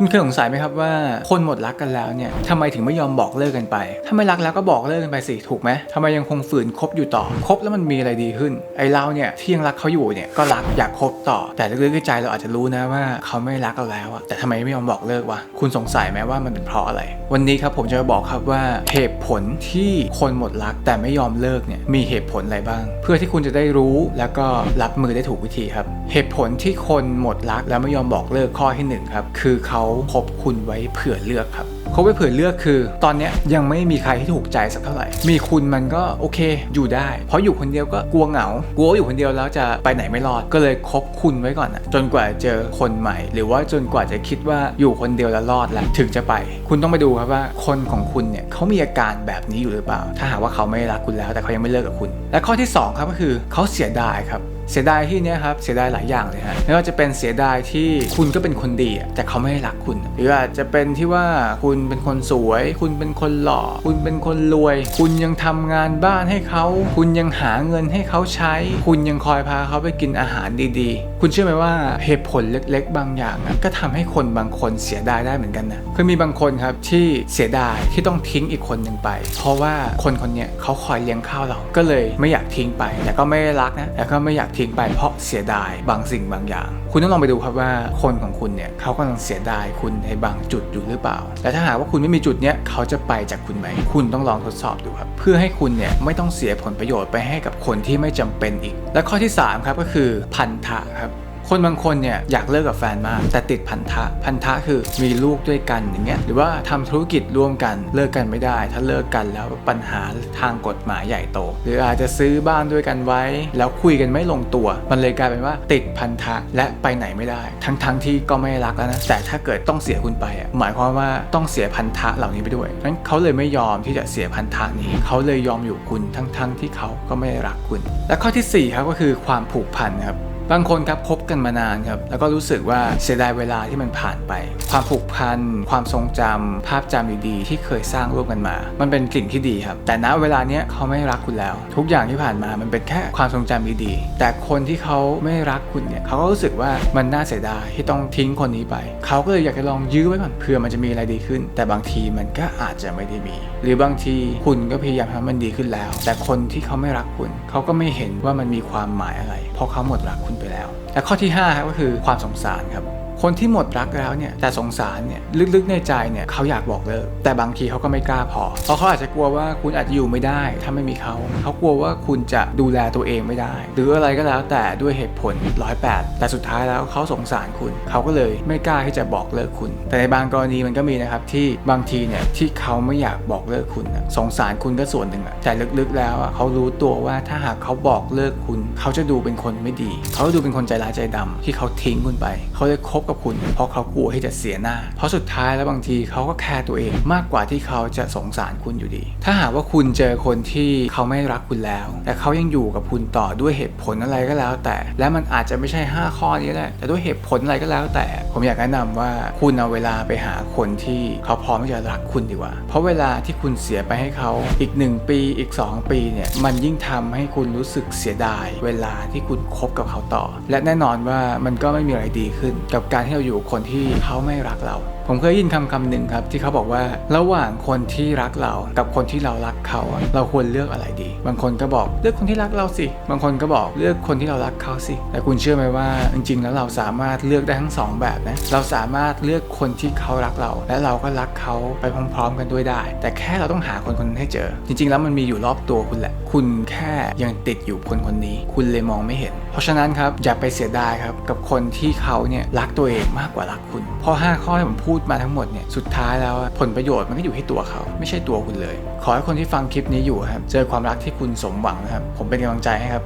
คุณเคยสงสัยไหมครับว่าคนหมดรักกันแล้วเนี่ยทำไมถึงไม่ยอมบอกเลิกกันไป ถ้าไม่รักแล้วก็บอกเลิกกันไปสิถูกไหมทำไมยังคงฝืนคบอยู่ต่อคบแล้วมันมีอะไรดีขึ้น ไอ้เราเนี่ยที่ยังรักเขาอยู่เนี่ยก็รักอยากคบต่อ แต่ลึกๆในใจเราอาจจะรู้นะว่าเขาไม่รักเราแล้วอะแต่ทำไมไม่ยอมบอกเลิกวะคุณสงสัยไหมว่ามันเป็นเพราะอะไร วันนี้ครับผมจะมาบอกครับว่าเหตุผลที่คนหมดรักแต่ไม่ยอมเลิกเนี่ยมีเหตุผลอะไรบ้าง เพื่อที่คุณจะได้รู้แล้วก็รับมือได้ถูกวิธีครับ เหตุผลที่คนหมดรักแล้วไม่ยอมบอกเลิกข้อที่หนึ่งครับคือเขาคบคุณไว้เผื่อเลือกครับคบไว้เผื่อเลือกคือ ตอนนี้ยังไม่มีใครที่ถูกใจสักเท่าไหร่ มีคุณมันก็โอเคอยู่ได้ เพราะอยู่คนเดียวก็กลัวเหงากลัวอยู่คนเดียวแล้วจะไปไหนไม่รอด ก็เลยคบคุณไว้ก่อนนะจนกว่าเจอคนใหม่ หรือว่าจนกว่าจะคิดว่าอยู่คนเดียวแล้วรอดแล้วถึงจะไป คุณต้องไปดูครับว่าคนของคุณเนี่ยเขามีอาการแบบนี้อยู่หรือเปล่า ถ้าหากว่าเขาไม่รักคุณแล้วแต่เขายังไม่เลิกกับคุณ และข้อที่สองครับก็คือเขาเสียดายครับ เสียดายที่เนี้ยครับเสียดายหลายอย่างเลยฮะไม่ว่าจะเป็นเสียดายที่คุณก็เป็นคนดีแต่เขาไม่ได้รักคุณ หรืออาจจะเป็นที่ว่าคุณเป็นคนสวย คุณเป็นคนหล่อ คุณเป็นคนรวย คุณยังทำงานบ้านให้เขา คุณยังหาเงินให้เขาใช้ คุณยังคอยพาเขาไปกินอาหารดีๆ คุณเชื่อไหมว่าเหตุผลเล็ก ๆ บางอย่างก็ทำให้คนบางคนเสียดายได้เหมือนกันนะคือมีบางคนครับที่เสียดายที่ต้องทิ้งอีกคนหนึ่งไป เพราะว่าคนคนเนี้ยเขาคอยเลี้ยงข้าวเราก็เลยไม่อยากทิ้งไป แต่ก็ไม่ได้รักนะแต่ก็ไม่อยากทิ้งไปเพราะเสียดายบางสิ่งบางอย่าง คุณต้องลองไปดูครับว่าคนของคุณเนี่ยเขากำลังเสียดายคุณในบางจุดอยู่หรือเปล่า และถ้าหากว่าคุณไม่มีจุดเนี้ยเขาจะไปจากคุณไหม คุณต้องลองทดสอบดูครับ เพื่อให้คุณเนี่ยไม่ต้องเสียผลประโยชน์ไปให้กับคนที่ไม่จำเป็นอีก และข้อที่สามครับก็คือพันธะครับ คนบางคนเนี่ยอยากเลิกกับแฟนมาก แต่ติดพันธะ พันธะคือมีลูกด้วยกันอย่างเงี้ยหรือว่าทำธุรกิจร่วมกันเลิกกันไม่ได้ ถ้าเลิกกันแล้วปัญหาทางกฎหมายใหญ่โต หรืออาจจะซื้อบ้านด้วยกันไว้ แล้วคุยกันไม่ลงตัว มันเลยกลายเป็นว่าติดพันธะและไปไหนไม่ได้ ทั้งๆทที่ก็ไม่รักแล้วนะแต่ถ้าเกิดต้องเสียคุณไปอะหมายความว่าต้องเสียพันธะเหล่านี้ไปด้วยงั้นเขาเลยไม่ยอมที่จะเสียพันธะนี้เขาเลยยอมอยู่คุณทั้งๆที่เขาก็ไม่รักคุณ และข้อที่สี่ครับก็คือความผูกพันครับ บางคนครับคบกันมานานครับแล้วก็รู้สึกว่าเสียดายเวลาที่มันผ่านไป ความผูกพัน ความทรงจำภาพจำดีๆที่เคยสร้างร่วมกันมา มันเป็นสิ่งที่ดีครับ แต่ณเวลาเนี้ยเขาไม่รักคุณแล้ว ทุกอย่างที่ผ่านมามันเป็นแค่ความทรงจำดีๆแต่คนที่เขาไม่รักคุณเนี่ยเขาก็รู้สึกว่ามันน่าเสียดายที่ต้องทิ้งคนนี้ไป เขาก็เลยอยากจะลองยื้อไว้ก่อนเผื่อมันจะมีอะไรดีขึ้น แต่บางทีมันก็อาจจะไม่ได้มี หรือบางทีคุณก็พยายามทำให้มันดีขึ้นแล้ว แต่คนที่เขาไม่รักคุณ เขาก็ไม่เห็นว่ามันมีความหมายอะไร เพราะเขาหมดรักคุณไปแล้ว และข้อที่5ก็คือความสงสารครับ คนที่หมดรักแล้วเนี่ยแต่สงสารเนี่ยลึกๆในใจเนี่ยเขาอยากบอกเลิกแต่บางทีเขาก็ไม่กล้าพอ เพราะเขาอาจจะกลัวว่าคุณอาจจะอยู่ไม่ได้ ถ้าไม่มีเขา เขากลัวว่าคุณจะดูแลตัวเองไม่ได้ หรืออะไรก็แล้วแต่ด้วยเหตุผลร้อยแปดแต่สุดท้ายแล้วเขาสงสารคุณ เขาก็เลยไม่กล้าที่จะบอกเลิกคุณ แต่ในบางกรณีมันก็มีนะครับที่บางทีเนี่ยที่เขาไม่อยากบอกเลิกคุณสงสารคุณก็ส่วนหนึ่งอะแต่ลึกๆแล้วอะเขารู้ตัวว่าถ้าหากเขาบอกเลิกคุณ เขาจะดูเป็นคนไม่ดี เขาจะดูเป็นคนใจร้ายใจดำที่เขาทิ้งคุณไป เขาเลยคบกับคุณ เพราะเขากลัวที่จะเสียหน้า เพราะสุดท้ายแล้วบางทีเขาก็แคร์ตัวเองมากกว่าที่เขาจะสงสารคุณอยู่ดี ถ้าหากว่าคุณเจอคนที่เขาไม่รักคุณแล้ว แต่เขายังอยู่กับคุณต่อด้วยเหตุผลอะไรก็แล้ว แต่ และมันอาจจะไม่ใช่ 5 ข้อนี้แหละแต่ด้วยเหตุผลอะไรก็แล้ว แต่ ผมอยากแนะนำว่าคุณเอาเวลาไปหาคนที่เขาพร้อมที่จะรักคุณดีกว่า เพราะเวลาที่คุณเสียไปให้เขาอีก 1 ปีอีก 2 ปีเนี่ยมันยิ่งทำให้คุณรู้สึกเสียดาย เวลาที่คุณคบกับเขาต่อ และแน่นอนว่ามันก็ไม่มีอะไรดีขึ้นกับการการที่เราอยู่กับคนที่เขาไม่รักเรา ผมเคยยินคำคำหนึ่งครับ ที่เขาบอกว่าระหว่างคนที่รักเรากับคนที่เรารักเขา เราควรเลือกอะไรดี บางคนก็บอกเลือกคนที่รักเราสิ บางคนก็บอกเลือกคนที่เรารักเขาสิ แต่คุณเชื่อไหมว่าจริงๆ แล้วเราสามารถเลือกได้ทั้งสองแบบนะ เราสามารถเลือกคนที่เขารักเรา และเราก็รักเขาไปพร้อมๆ กันด้วยได้ แต่แค่เราต้องหาคนคนนั้นให้เจอ จริง ๆ แล้วมันมีอยู่รอบตัวคุณแหละ คุณแค่ยังติดอยู่คนคนนี้ คุณเลยมองไม่เห็น เพราะฉะนั้นครับอย่าไปเสียดายครับกับคนที่เขาเนี่ยรักตัวเองมากกว่ารักคุณเพราะ5ข้อที่ผมพูดมาทั้งหมดเนี่ยสุดท้ายแล้วผลประโยชน์มันก็อยู่ที่ตัวเขา ไม่ใช่ตัวคุณเลย ขอให้คนที่ฟังคลิปนี้อยู่ครับ เจอความรักที่คุณสมหวังนะครับ ผมเป็นกำลังใจให้ครับ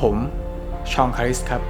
ผมชองคาริสครับ